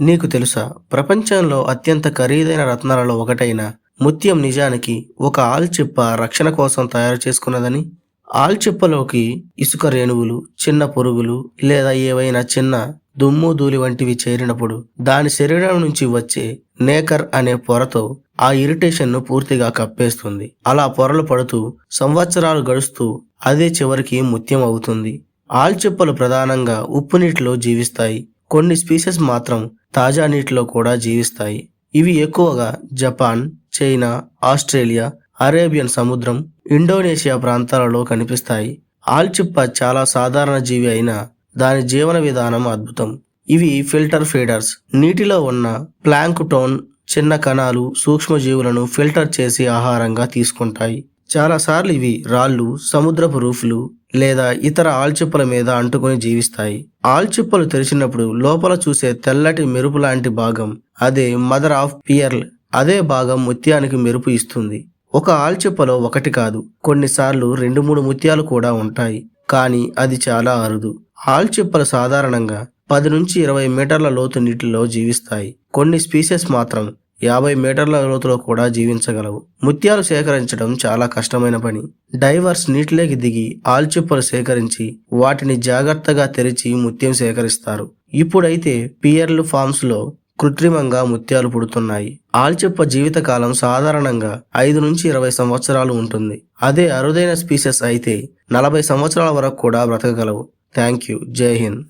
నీకు తెలుసా ప్రపంచంలో అత్యంత ఖరీదైన రత్నాలలో ఒకటైన ముత్యం నిజానికి ఒక ఆల్చిప్ప రక్షణ కోసం తయారు చేసుకున్నదని? ఆల్చిప్పలోకి ఇసుక రేణువులు చిన్న పురుగులు లేదా ఏవైనా చిన్న దుమ్ము ధూళి వంటివి చేరినప్పుడు దాని శరీరం నుంచి వచ్చే నేకర్ అనే పొరతో ఆ ఇరిటేషన్ను పూర్తిగా కప్పేస్తుంది. అలా పొరలు పడుతూ సంవత్సరాలు గడుస్తూ అదే చివరికి ముత్యం అవుతుంది. ఆల్చిప్పలు ప్రధానంగా ఉప్పు నీటిలో జీవిస్తాయి. కొన్ని స్పీసెస్ మాత్రం తాజా నీటిలో కూడా జీవిస్తాయి. ఇవి ఎక్కువగా జపాన్ చైనా ఆస్ట్రేలియా అరేబియన్ సముద్రం ఇండోనేషియా ప్రాంతాలలో కనిపిస్తాయి. ఆల్చిప్ప చాలా సాధారణ జీవి అయినా దాని జీవన విధానం అద్భుతం. ఇవి ఫిల్టర్ ఫీడర్స్. నీటిలో ఉన్న ప్లాంక్టోన్ చిన్న కణాలు సూక్ష్మజీవులను ఫిల్టర్ చేసి ఆహారంగా తీసుకుంటాయి. చాలాసార్లు ఇవి రాళ్ళు సముద్రపు రూఫ్లు లేదా ఇతర ఆల్చిప్పల మీద అంటుకొని జీవిస్తాయి. ఆల్చిప్పలు తెరిచినప్పుడు లోపల చూసే తెల్లటి మెరుపు లాంటి భాగం అదే మదర్ ఆఫ్ పియర్ల్ అదే భాగం ముత్యానికి మెరుపు ఇస్తుంది. ఒక ఆల్చిప్పలో ఒకటి కాదు కొన్నిసార్లు రెండు మూడు ముత్యాలు కూడా ఉంటాయి కానీ అది చాలా అరుదు. ఆల్చిప్పలు సాధారణంగా పది నుంచి ఇరవై మీటర్ల లోతు నీటిలో జీవిస్తాయి. కొన్ని స్పీసెస్ మాత్రం యాభై మీటర్ల లోతులో కూడా జీవించగలవు. ముత్యాలు సేకరించడం చాలా కష్టమైన పని. డైవర్స్ నీటిలోకి దిగి ఆల్చిప్పలు సేకరించి వాటిని జాగ్రత్తగా తెరిచి ముత్యం సేకరిస్తారు. ఇప్పుడైతే పియర్లు ఫామ్స్లో కృత్రిమంగా ముత్యాలు పుడుతున్నాయి. ఆల్చిప్ప జీవితకాలం సాధారణంగా ఐదు నుంచి ఇరవై సంవత్సరాలు ఉంటుంది. అదే అరుదైన స్పీసెస్ అయితే నలభై సంవత్సరాల వరకు కూడా బ్రతకగలవు. థ్యాంక్ యూ జై హింద్.